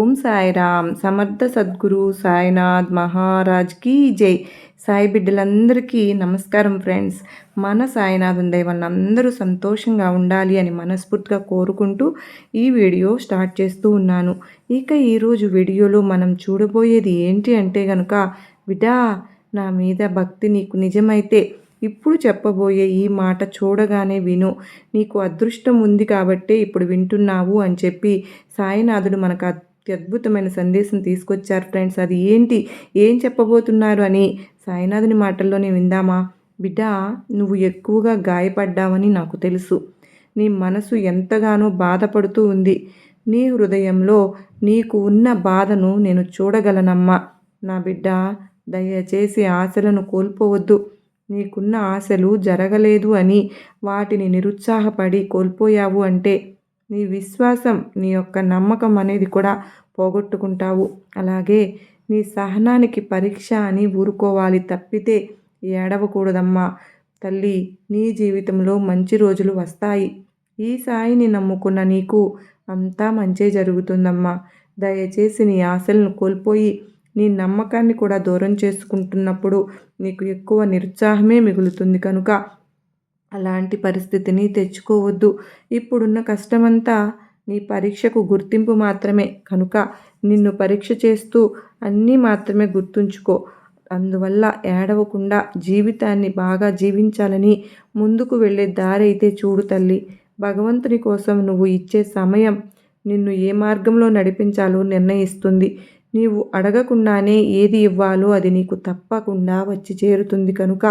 ఓం సాయిరామ్. సమర్థ సద్గురు సాయినాథ్ మహారాజ్ కీ జై. సాయి బిడ్డలందరికీ నమస్కారం ఫ్రెండ్స్. మన సాయినాథం దైవాన్ని అందరూ సంతోషంగా ఉండాలి అని మనస్ఫూర్తిగా కోరుకుంటూ ఈ వీడియో స్టార్ట్ చేస్తూ ఉన్నాను. ఇక ఈరోజు వీడియోలో మనం చూడబోయేది ఏంటి అంటే కనుక విడా నా మీద భక్తి నీకు నిజమైతే ఇప్పుడు చెప్పబోయే ఈ మాట చూడగానే విను. నీకు అదృష్టం ఉంది కాబట్టే ఇప్పుడు వింటున్నావు అని చెప్పి సాయినాథుడు మనకు అద్భుతమైన సందేశం తీసుకొచ్చారు ఫ్రెండ్స్. అది ఏంటి? ఏం చెప్పబోతున్నారు అని సాయినాథుని మాటల్లోనే విందామా? బిడ్డ నువ్వు ఎక్కువగా గాయపడ్డావని నాకు తెలుసు. నీ మనసు ఎంతగానో బాధపడుతూ ఉంది. నీ హృదయంలో నీకు ఉన్న బాధను నేను చూడగలనమ్మా. నా బిడ్డ దయచేసి ఆశలను కోల్పోవద్దు. నీకున్న ఆశలు జరగలేదు అని వాటిని నిరుత్సాహపడి కోల్పోయావు అంటే నీ విశ్వాసం నీ యొక్క నమ్మకం అనేది కూడా పోగొట్టుకుంటావు. అలాగే నీ సహనానికి పరీక్ష అని ఊరుకోవాలి తప్పితే ఏడవకూడదమ్మా. తల్లి నీ జీవితంలో మంచి రోజులు వస్తాయి. ఈ సాయిని నమ్ముకున్న నీకు అంతా మంచే జరుగుతుందమ్మా. దయచేసి నీ ఆశలను కోల్పోయి నీ నమ్మకాన్ని కూడా దూరం చేసుకుంటున్నప్పుడు నీకు ఎక్కువ నిరుత్సాహమే మిగులుతుంది కనుక అలాంటి పరిస్థితిని తెచ్చుకోవద్దు. ఇప్పుడున్న కష్టమంతా నీ పరీక్షకు గుర్తింపు మాత్రమే. కనుక నిన్ను పరీక్ష చేస్తూ అన్నీ మాత్రమే గుర్తుంచుకో. అందువల్ల ఏడవకుండా జీవితాన్ని బాగా జీవించాలని ముందుకు వెళ్ళే దారి అయితే చూడు తల్లి. భగవంతుని కోసం నువ్వు ఇచ్చే సమయం నిన్ను ఏ మార్గంలో నడిపించాలో నిర్ణయిస్తుంది. నీవు అడగకుండానే ఏది ఇవ్వాలో అది నీకు తప్పకుండా వచ్చి చేరుతుంది కనుక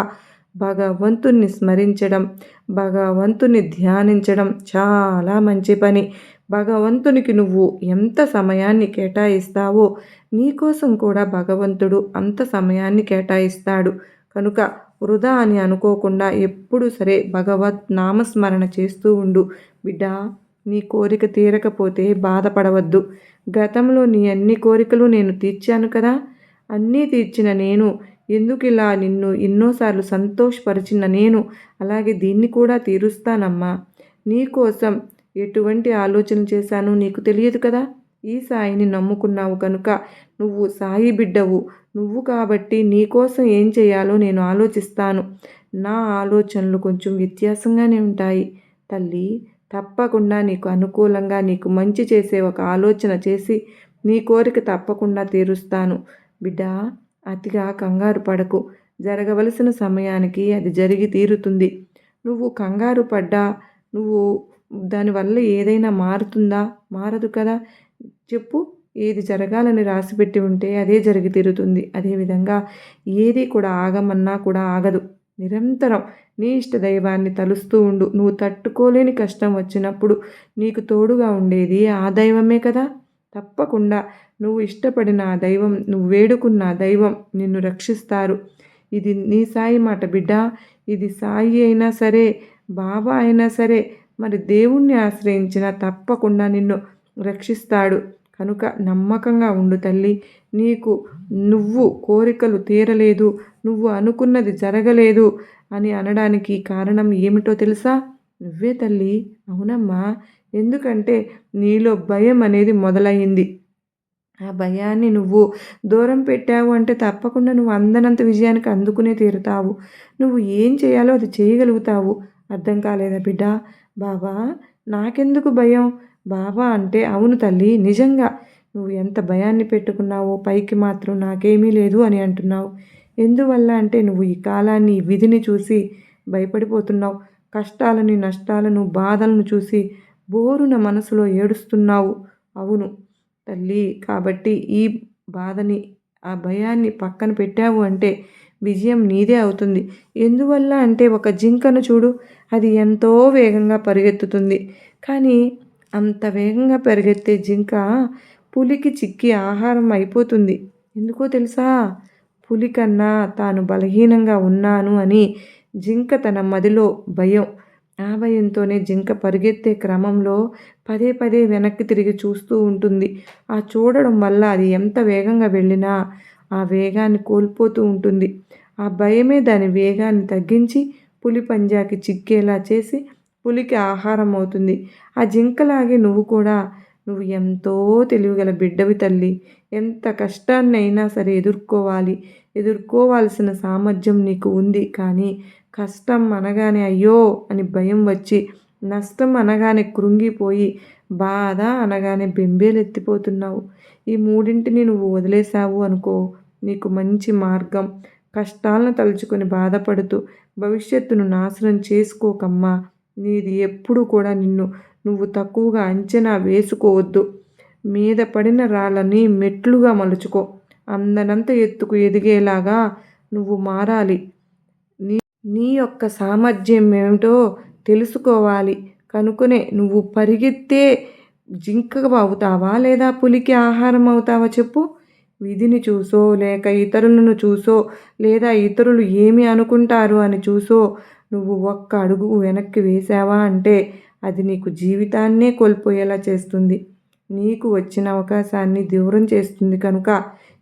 భగవంతుణ్ణి స్మరించడం భగవంతుని ధ్యానించడం చాలా మంచి పని. భగవంతునికి నువ్వు ఎంత సమయాన్ని కేటాయిస్తావో నీకోసం కూడా భగవంతుడు అంత సమయాన్ని కేటాయిస్తాడు. కనుక వృధా అని అనుకోకుండా ఎప్పుడు సరే భగవత్ నామస్మరణ చేస్తూ ఉండు. బిడ్డా నీ కోరిక తీరకపోతే బాధపడవద్దు. గతంలో నీ అన్ని కోరికలు నేను తీర్చాను కదా? అన్నీ తీర్చిన నేను ఎందుకు ఇలా నిన్ను ఎన్నోసార్లు సంతోషపరిచిన నేను? అలాగే దీన్ని కూడా తీరుస్తానమ్మా. నీకోసం ఎటువంటి ఆలోచన చేశానో నీకు తెలియదు కదా? ఈ సాయిని నమ్ముకున్నావు కనుక నువ్వు సాయి బిడ్డవు. నువ్వు కాబట్టి నీకోసం ఏం చేయాలో నేను ఆలోచిస్తాను. నా ఆలోచనలు కొంచెం వ్యత్యాసంగానే ఉంటాయి. తల్లి తప్పకుండా నీకు అనుకూలంగా నీకు మంచి చేసే ఒక ఆలోచన చేసి నీ కోరిక తప్పకుండా తీరుస్తాను. బిడ్డా అతిగా కంగారు పడకు. జరగవలసిన సమయానికి అది జరిగి తీరుతుంది. నువ్వు కంగారు పడ్డా నువ్వు దానివల్ల ఏదైనా మారుతుందా? మారదు కదా. చెప్పు ఏది జరగాలని రాసిపెట్టి ఉంటే అదే జరిగి తీరుతుంది. అదేవిధంగా ఏది కూడా ఆగమన్నా కూడా ఆగదు. నిరంతరం నీ ఇష్ట దైవాన్ని తలుస్తూ ఉండు. నువ్వు తట్టుకోలేని కష్టం వచ్చినప్పుడు నీకు తోడుగా ఉండేది ఆ దైవమే కదా. తప్పకుండా నువ్వు ఇష్టపడిన ఆ దైవం నువ్వు వేడుకున్న దైవం నిన్ను రక్షిస్తారు. ఇది నీ సాయి మాట బిడ్డ. ఇది సాయి అయినా సరే బాబా అయినా సరే మరి దేవుణ్ణి ఆశ్రయించిన తప్పకుండా నిన్ను రక్షిస్తాడు. కనుక నమ్మకంగా ఉండు తల్లి. నీకు నువ్వు కోరికలు తీరలేదు. నువ్వు అనుకున్నది జరగలేదు అని అనడానికి కారణం ఏమిటో తెలుసా? నువ్వే తల్లి. అవునమ్మా. ఎందుకంటే నీలో భయం అనేది మొదలయ్యింది ఆ భయాన్ని నువ్వు దూరం పెట్టావు అంటే తప్పకుండా నువ్వు అందనంత విజయానికి అందుకునే తీరుతావు. నువ్వు ఏం చేయాలో అది చేయగలుగుతావు. అర్థం కాలేదా బిడ్డ? బాబా నాకెందుకు భయం? బాబా అంటే అవును తల్లి నిజంగా. నువ్వు ఎంత భయాన్ని పెట్టుకున్నావో పైకి మాత్రం నాకేమీ లేదు అని అంటున్నావు. ఎందువల్ల అంటే నువ్వు ఈ కాలాన్ని విధిని చూసి భయపడిపోతున్నావు. కష్టాలని నష్టాలను బాధలను చూసి బోరున మనసులో ఏడుస్తున్నావు. అవును. తల్లి కాబట్టి ఈ బాధని ఆ భయాన్ని పక్కన పెట్టావు అంటే విజయం నీదే అవుతుంది. ఎందువల్ల అంటే ఒక జింకను చూడు అది ఎంతో వేగంగా పరిగెత్తుతుంది. కానీ అంత వేగంగా పరిగెత్తే జింక పులికి చిక్కి ఆహారం అయిపోతుంది. ఎందుకో తెలుసా? పులి కన్నా తాను బలహీనంగా ఉన్నాను అని జింక తన మదిలో భయం. ఆ భయంతోనే జింక పరిగెత్తే క్రమంలో పదే పదే వెనక్కి తిరిగి చూస్తూ ఉంటుంది. ఆ చూడడం వల్ల అది ఎంత వేగంగా వెళ్ళినా ఆ వేగాన్ని కోల్పోతూ ఉంటుంది. ఆ భయమే దాని వేగాన్ని తగ్గించి పులి పంజాకి చిక్కేలా చేసి పులికి ఆహారం అవుతుంది. ఆ జింకలాగే నువ్వు కూడా నువ్వు ఎంతో తెలివిగల బిడ్డవి తల్లి. ఎంత కష్టాన్నైనా సరే ఎదుర్కోవాలి. ఎదుర్కోవాల్సిన సామర్థ్యం నీకు ఉంది. కానీ కష్టం అనగానే అయ్యో అని భయం వచ్చి నష్టం అనగానే కృంగిపోయి బాధ అనగానే బెంబేలెత్తిపోతున్నావు. ఈ మూడింటిని నువ్వు వదిలేశావు అనుకో. నీకు మంచి మార్గం. కష్టాలను తలుచుకొని బాధపడుతూ భవిష్యత్తును నాశనం చేసుకోకమ్మా. నీది ఎప్పుడు కూడా నిన్ను నువ్వు తక్కువగా అంచనా వేసుకోవద్దు. మీద పడిన రాళ్ళని మెట్లుగా మలుచుకో. అందనంత ఎత్తుకు ఎదిగేలాగా నువ్వు మారాలి. నీ నీ యొక్క సామర్థ్యం ఏమిటో తెలుసుకోవాలి. కనుకునే నువ్వు పరిగెత్తే జింక అవుతావా లేదా పులికి ఆహారం అవుతావా చెప్పు. విధిని చూసో లేక ఇతరులను చూసో లేదా ఇతరులు ఏమి అనుకుంటారు అని చూసో నువ్వు ఒక్క అడుగు వెనక్కి వేసావా అంటే అది నీకు జీవితాన్నే కోల్పోయేలా చేస్తుంది. నీకు వచ్చిన అవకాశాన్ని దూరం చేస్తుంది కనుక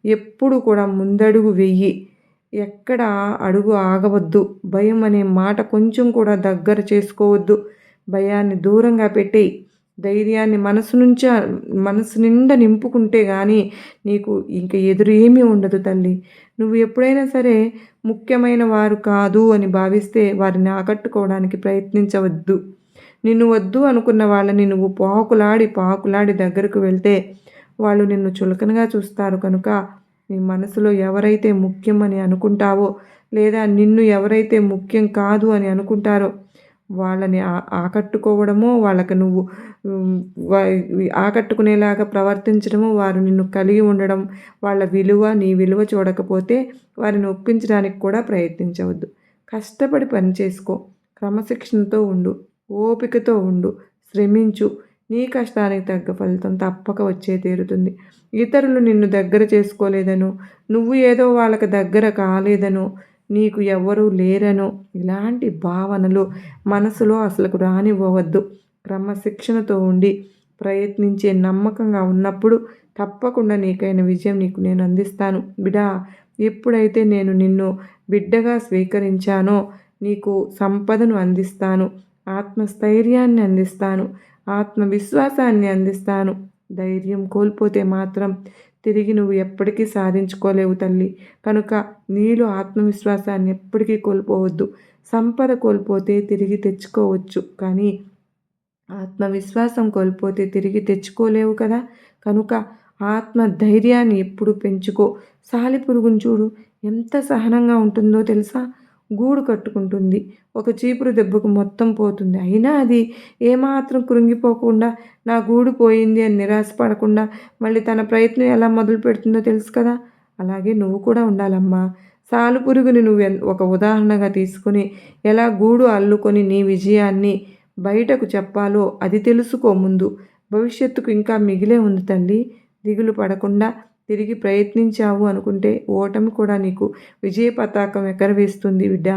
ఎప్పుడు కూడా ముందడుగు వెయ్యి ఎక్కడ అడుగు ఆగవద్దు. భయం అనే మాట కొంచెం కూడా దగ్గర చేసుకోవద్దు. భయాన్ని దూరంగా పెట్టేయి. ధైర్యాన్ని మనసు నుంచి మనసు నిండా నింపుకుంటే కానీ నీకు ఇంక ఎదురు ఏమీ ఉండదు తల్లి. నువ్వు ఎప్పుడైనా సరే ముఖ్యమైన వారు కాదు అని భావిస్తే వారిని ఆకట్టుకోవడానికి ప్రయత్నించవద్దు. నిన్ను వద్దు అనుకున్న వాళ్ళని నువ్వు పాకులాడి పాకులాడి దగ్గరకు వెళ్తే వాళ్ళు నిన్ను చులకనగా చూస్తారు కనుక నీ మనసులో ఎవరైతే ముఖ్యం అని అనుకుంటావో లేదా నిన్ను ఎవరైతే ముఖ్యం కాదు అని అనుకుంటారో వాళ్ళని ఆకట్టుకోవడమో వాళ్ళకి నువ్వు ఆకట్టుకునేలాగా ప్రవర్తించడము వారు నిన్ను కలిగి ఉండడం వాళ్ళ విలువ నీ విలువ చూడకపోతే వారిని ఒప్పించడానికి కూడా ప్రయత్నించవద్దు. కష్టపడి పని చేసుకో. క్రమశిక్షణతో ఉండు. ఓపికతో ఉండు. శ్రమించు. నీ కష్టానికి తగ్గ ఫలితం తప్పక వచ్చే తీరుతుంది. ఇతరులు నిన్ను దగ్గర చేసుకోలేదను. నువ్వు ఏదో వాళ్ళకి దగ్గర కాలేదను. నీకు ఎవరూ లేరను ఇలాంటి భావనలు మనసులో అసలుకు రానివ్వవద్దు. క్రమశిక్షణతో ఉండి ప్రయత్నించే నమ్మకంగా ఉన్నప్పుడు తప్పకుండా నీకైన విజయం నీకు నేను అందిస్తాను. బిడా ఎప్పుడైతే నేను నిన్ను బిడ్డగా స్వీకరించానో నీకు సంపదను అందిస్తాను ఆత్మస్థైర్యాన్ని అందిస్తాను ఆత్మవిశ్వాసాన్ని అందిస్తాను. ధైర్యం కోల్పోతే మాత్రం తిరిగి నువ్వు ఎప్పటికీ సాధించుకోలేవు తల్లి. కనుక నీలో ఆత్మవిశ్వాసాన్ని ఎప్పటికీ కోల్పోవద్దు. సంపద కోల్పోతే తిరిగి తెచ్చుకోవచ్చు. కానీ ఆత్మవిశ్వాసం కోల్పోతే తిరిగి తెచ్చుకోలేవు కదా. కనుక ఆత్మ ధైర్యాన్ని ఎప్పుడు పెంచుకో. సాలిపురుగును చూడు ఎంత సహనంగా ఉంటుందో తెలుసా? గూడు కట్టుకుంటుంది. ఒక చీపురు దెబ్బకు మొత్తం పోతుంది. అయినా అది ఏమాత్రం కృంగిపోకుండా నా గూడు పోయింది అని నిరాశపడకుండా మళ్ళీ తన ప్రయత్నం ఎలా మొదలు పెడుతుందో తెలుసు కదా? అలాగే నువ్వు కూడా ఉండాలమ్మా. సాలు పురుగుని నువ్వు ఒక ఉదాహరణగా తీసుకుని ఎలా గూడు అల్లుకొని నీ విజయాన్ని బయటకు చెప్పాలో అది తెలుసుకో ముందు. భవిష్యత్తుకు ఇంకా మిగిలే ఉంది తల్లి. దిగులు పడకుండా తిరిగి ప్రయత్నించావు అనుకుంటే ఓటమి కూడా నీకు విజయ పతాకం ఎగరవేస్తుంది బిడ్డ.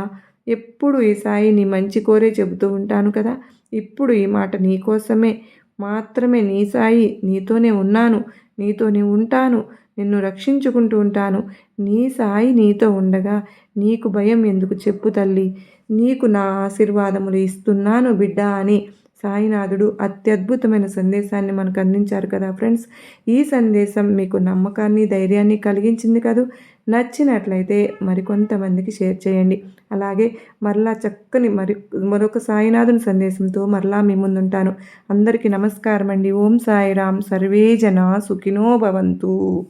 ఎప్పుడు ఈ సాయి నీ మంచి కోరే చెబుతూ ఉంటాను కదా. ఇప్పుడు ఈ మాట నీకోసమే మాత్రమే నీ సాయి నీతోనే ఉన్నాను. నీతోనే ఉంటాను. నిన్ను రక్షించుకుంటూ ఉంటాను. నీ సాయి నీతో ఉండగా నీకు భయం ఎందుకు చెప్పు తల్లి. నీకు నా ఆశీర్వాదములు ఇస్తున్నాను బిడ్డ అని సాయినాథుడు అత్యద్భుతమైన సందేశాన్ని మనకు అందించారు కదా ఫ్రెండ్స్. ఈ సందేశం మీకు నమ్మకాన్ని ధైర్యాన్ని కలిగించింది కదూ. నచ్చినట్లయితే మరికొంతమందికి షేర్ చేయండి. అలాగే మరలా చక్కని మరి మరొక సాయినాథుని సందేశంతో మరలా మీ ముందుంటాను. అందరికీ నమస్కారం అండి ఓం సాయిరామ్. సర్వే జన సుఖినో భవంతు.